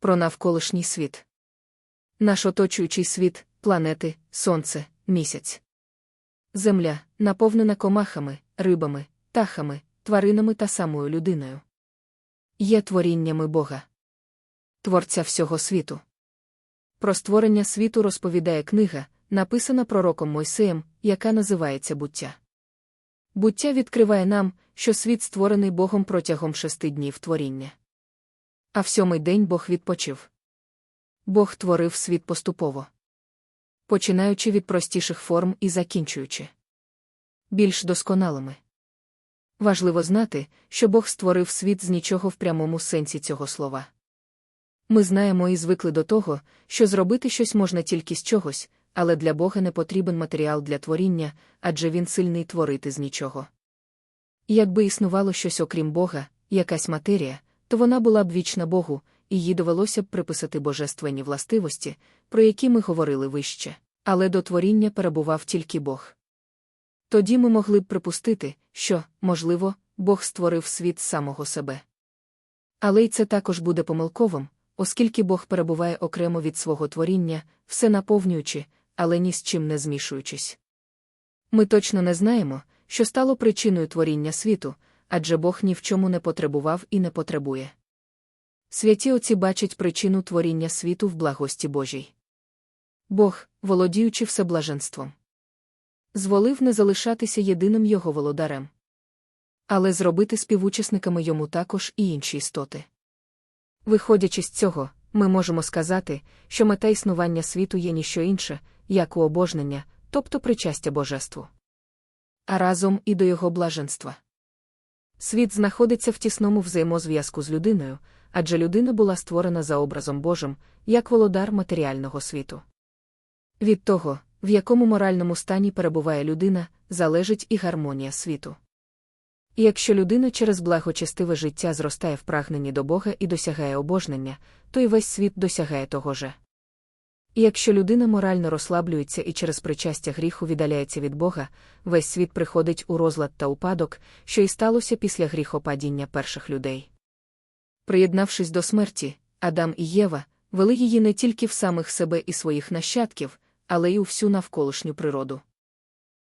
про навколишній світ. Наш оточуючий світ, планети, сонце, місяць. Земля, наповнена комахами, рибами, птахами, тваринами та самою людиною. Є творіннями Бога, Творця всього світу. Про створення світу розповідає книга, написана пророком Мойсеєм, яка називається буття. Буття відкриває нам, що світ створений Богом протягом шести днів творіння. А в сьомий день Бог відпочив. Бог творив світ поступово. Починаючи від простіших форм і закінчуючи більш досконалими. Важливо знати, що Бог створив світ з нічого в прямому сенсі цього слова. Ми знаємо і звикли до того, що зробити щось можна тільки з чогось, але для Бога не потрібен матеріал для творіння, адже він сильний творити з нічого. Якби існувало щось окрім Бога, якась матерія, то вона була б вічна Богу, і їй довелося б приписати божественні властивості, про які ми говорили вище, але до творіння перебував тільки Бог. Тоді ми могли б припустити, що, можливо, Бог створив світ самого себе. Але й це також буде помилковим, оскільки Бог перебуває окремо від свого творіння, все наповнюючи, але ні з чим не змішуючись. Ми точно не знаємо, що стало причиною творіння світу, адже Бог ні в чому не потребував і не потребує. Святі оці бачать причину творіння світу в благості Божій. Бог, володіючи всеблаженством, зволив не залишатися єдиним його володарем, але зробити співучасниками йому також і інші істоти. Виходячи з цього, ми можемо сказати, що мета існування світу є ніщо інше, як уобожнення, тобто причастя божеству. А разом і до його блаженства. Світ знаходиться в тісному взаємозв'язку з людиною, адже людина була створена за образом Божим, як володар матеріального світу. Від того, в якому моральному стані перебуває людина, залежить і гармонія світу. І якщо людина через благочестиве життя зростає в прагненні до Бога і досягає обожнення, то й весь світ досягає того же. І якщо людина морально розслаблюється і через причастя гріху віддаляється від Бога, весь світ приходить у розлад та упадок, що й сталося після гріхопадіння перших людей. Приєднавшись до смерті, Адам і Єва вели її не тільки в самих себе і своїх нащадків, але й у всю навколишню природу.